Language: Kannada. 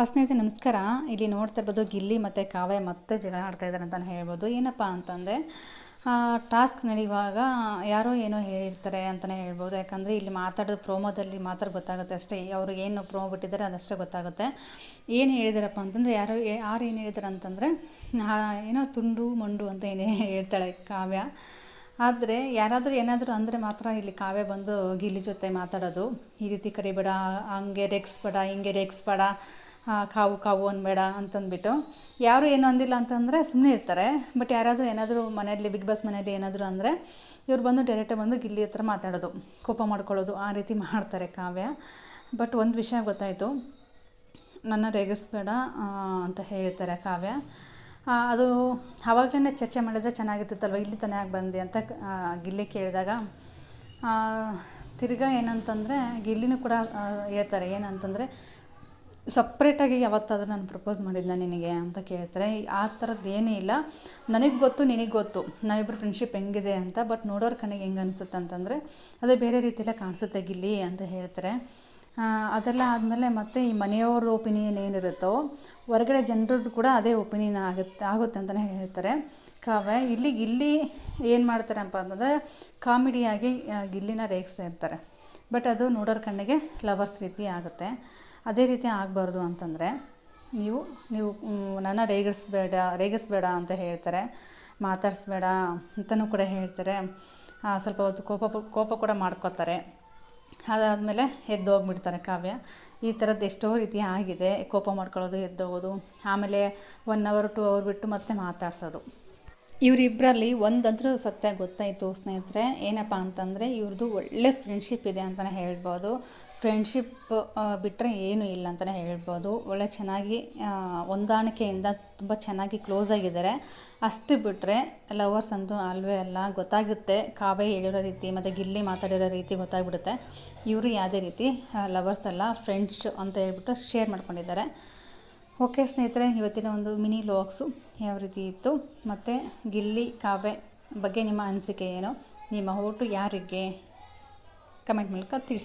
ಆ ನಮಸ್ಕಾರ. ಇಲ್ಲಿ ನೋಡ್ತಾ ಇರ್ಬೋದು ಗಿಲ್ಲಿ ಮತ್ತು ಕಾವ್ಯ ಮತ್ತೆ ಜಗಳ ಆಡ್ತಾ ಇದ್ದಾರೆ ಅಂತಲೇ ಹೇಳ್ಬೋದು. ಏನಪ್ಪ ಅಂತಂದರೆ ಟಾಸ್ಕ್ ನಡೆಯುವಾಗ ಯಾರೋ ಏನೋ ಹೇಳಿರ್ತಾರೆ ಅಂತಲೇ ಹೇಳ್ಬೋದು. ಯಾಕಂದರೆ ಇಲ್ಲಿ ಮಾತಾಡೋದು ಪ್ರೋಮೋದಲ್ಲಿ ಮಾತ್ರ ಗೊತ್ತಾಗುತ್ತೆ ಅಷ್ಟೇ. ಅವರು ಏನು ಪ್ರೋಮೋ ಬಿಟ್ಟಿದ್ದಾರೆ ಅದಷ್ಟೇ ಗೊತ್ತಾಗುತ್ತೆ. ಏನು ಹೇಳಿದಾರಪ್ಪ ಅಂತಂದರೆ, ಯಾರೋ ಯಾರು ಏನು ಹೇಳಿದಾರೆ ಅಂತಂದರೆ ಏನೋ ತುಂಡು ಮಂಡು ಅಂತ ಏನೇ ಹೇಳ್ತಾಳೆ ಕಾವ್ಯ. ಆದರೆ ಯಾರಾದರೂ ಏನಾದರೂ ಅಂದರೆ ಮಾತ್ರ ಇಲ್ಲಿ ಕಾವ್ಯ ಬಂದು ಗಿಲ್ಲಿ ಜೊತೆ ಮಾತಾಡೋದು. ಈ ರೀತಿ ಕರಿಬೇಡ, ಹಂಗೆ ರೆಕ್ಸ್ಬೇಡ ಹಿಂಗೆ ರೆಕ್ಸ್ಬೇಡ ಕಾವು ಕಾವು ಅನ್ಬೇಡ ಅಂತಂದ್ಬಿಟ್ಟು. ಯಾರು ಏನು ಅಂದಿಲ್ಲ ಅಂತಂದರೆ ಸುಮ್ಮನೆ ಇರ್ತಾರೆ. ಬಟ್ ಯಾರಾದರೂ ಏನಾದರೂ ಮನೆಯಲ್ಲಿ ಬಿಗ್ ಬಾಸ್ ಮನೆಯಲ್ಲಿ ಏನಾದರೂ ಅಂದರೆ ಇವ್ರು ಬಂದು ಡೈರೆಕ್ಟಾಗಿ ಬಂದು ಗಿಲ್ಲಿ ಹತ್ರ ಮಾತಾಡೋದು. ಕೋಪ ಮಾಡ್ಕೊಳ್ಳೋದು, ಆ ರೀತಿ ಮಾಡ್ತಾರೆ ಕಾವ್ಯ. ಬಟ್ ಒಂದು ವಿಷಯ ಗೊತ್ತಾಯಿತು. ನನ್ನ ರೇಗಿಸ್ಬೇಡ ಅಂತ ಹೇಳ್ತಾರೆ ಕಾವ್ಯ. ಅದು ಆವಾಗಲೇ ಚರ್ಚೆ ಮಾಡಿದ್ರೆ ಚೆನ್ನಾಗಿರ್ತಿತ್ತಲ್ವ ಇಲ್ಲಿ ತಾನೇ ಆಗಿ ಬಂದೆ ಅಂತ ಗಿಲ್ಲಿ ಕೇಳಿದಾಗ ತಿರ್ಗಾ ಏನಂತಂದರೆ ಗಿಲ್ಲಿನೂ ಕೂಡ ಹೇಳ್ತಾರೆ. ಏನಂತಂದರೆ ಸಪ್ರೇಟಾಗಿ ಯಾವತ್ತಾದರೂ ನಾನು ಪ್ರಪೋಸ್ ಮಾಡಿದ್ದೆ ನಿನಗೆ ಅಂತ ಕೇಳ್ತಾರೆ. ಆ ಥರದ್ದು ಏನೂ ಇಲ್ಲ. ನನಗೆ ಗೊತ್ತು, ನಿನಗೆ ಗೊತ್ತು. ನಾವಿಬ್ಬರು ಫ್ರೆಂಡ್ಶಿಪ್ ಹೆಂಗಿದೆ ಅಂತ ಬಟ್ ನೋಡೋರ ಕಣ್ಣಿಗೆ ಹೆಂಗೆ ಅನಿಸುತ್ತೆ ಅಂತಂದರೆ, ಅದೇ ಬೇರೆ ರೀತಿಯಲ್ಲೇ ಕಾಣಿಸುತ್ತೆ ಗಿಲ್ಲಿ ಅಂತ ಹೇಳ್ತಾರೆ. ಅದೆಲ್ಲ ಆದಮೇಲೆ ಮತ್ತೆ ಈ ಮನೆಯವ್ರ ಒಪಿನಿಯನ್ ಏನಿರುತ್ತೋ, ಹೊರಗಡೆ ಜನರದ್ದು ಕೂಡ ಅದೇ ಒಪಿನಿಯನ್ ಆಗುತ್ತೆ ಆಗುತ್ತೆ ಅಂತಲೇ ಹೇಳ್ತಾರೆ. ಕಾವ್ಯ, ಇಲ್ಲಿ ಗಿಲ್ಲಿ ಏನು ಮಾಡ್ತಾರಪ್ಪ ಅಂತಂದರೆ ಕಾಮಿಡಿಯಾಗಿ ಗಿಲ್ಲಿನ ರೇಗಿಸ್ತಾ ಇರ್ತಾರೆ. ಬಟ್ ಅದು ನೋಡೋರ ಕಣ್ಣಿಗೆ ಲವರ್ಸ್ ರೀತಿ ಆಗುತ್ತೆ. ಅದೇ ರೀತಿ ಆಗಬಾರ್ದು ಅಂತಂದರೆ ನೀವು ನೀವು ನನ್ನ ರೇಗಿಸ್ಬೇಡ ರೇಗಿಸ್ಬೇಡ ಅಂತ ಹೇಳ್ತಾರೆ, ಮಾತಾಡಿಸ್ಬೇಡ ಅಂತಲೂ ಕೂಡ ಹೇಳ್ತಾರೆ. ಸ್ವಲ್ಪ ಹೊತ್ತು ಕೋಪ ಕೋಪ ಕೂಡ ಮಾಡ್ಕೋತಾರೆ. ಅದಾದಮೇಲೆ ಎದ್ದೋಗ್ಬಿಡ್ತಾರೆ ಕಾವ್ಯ. ಈ ಥರದ್ದು ಎಷ್ಟೋ ರೀತಿ ಆಗಿದೆ. ಕೋಪ ಮಾಡ್ಕೊಳ್ಳೋದು, ಎದ್ದೋಗೋದು. ಆಮೇಲೆ ಒನ್ ಅವರ್ ಟು ಅವರ್ ಬಿಟ್ಟು ಮತ್ತೆ ಮಾತಾಡ್ಸೋದು. ಇವರಿಬ್ಬರಲ್ಲಿ ಒಂದಂತೂ ಸತ್ಯ ಗೊತ್ತಾಯಿತು ಸ್ನೇಹಿತರೆ. ಏನಪ್ಪ ಅಂತಂದರೆ ಇವ್ರದ್ದು ಒಳ್ಳೆ ಫ್ರೆಂಡ್ಶಿಪ್ ಇದೆ ಅಂತಲೇ ಹೇಳ್ಬೋದು. ಫ್ರೆಂಡ್ಶಿಪ್ ಬಿಟ್ಟರೆ ಏನೂ ಇಲ್ಲ ಅಂತಲೇ ಹೇಳ್ಬೋದು. ಒಳ್ಳೆ ಚೆನ್ನಾಗಿ ಹೊಂದಾಣಿಕೆಯಿಂದ ತುಂಬ ಚೆನ್ನಾಗಿ ಕ್ಲೋಸ್ ಆಗಿದ್ದಾರೆ. ಅಷ್ಟು ಬಿಟ್ಟರೆ ಲವರ್ಸ್ ಅಂತೂ ಅಲ್ವೇ ಅಲ್ಲ. ಗೊತ್ತಾಗುತ್ತೆ ಕಾವೇ ಹೇಳಿರೋ ರೀತಿ ಮತ್ತು ಗಿಲ್ಲಿ ಮಾತಾಡಿರೋ ರೀತಿ ಗೊತ್ತಾಗ್ಬಿಡುತ್ತೆ. ಇವರು ಯಾವುದೇ ರೀತಿ ಲವರ್ಸ್ ಅಲ್ಲ ಫ್ರೆಂಡ್ಸ್ ಅಂತ ಹೇಳ್ಬಿಟ್ಟು ಶೇರ್ ಮಾಡ್ಕೊಂಡಿದ್ದಾರೆ. ಓಕೆ ಸ್ನೇಹಿತರೆ, ಇವತ್ತಿನ ಒಂದು ಮಿನಿ ಲಾಕ್ಸು ಯಾವ ರೀತಿ ಇತ್ತು? ಮತ್ತು ಗಿಲ್ಲಿ ಕಾವೆ ಬಗ್ಗೆ ನಿಮ್ಮ ಅನಿಸಿಕೆ ಏನು? ನಿಮ್ಮ ಓಟು ಯಾರಿಗೆ? ಕಮೆಂಟ್ ಮೂಲಕ ತಿಳಿಸಿ.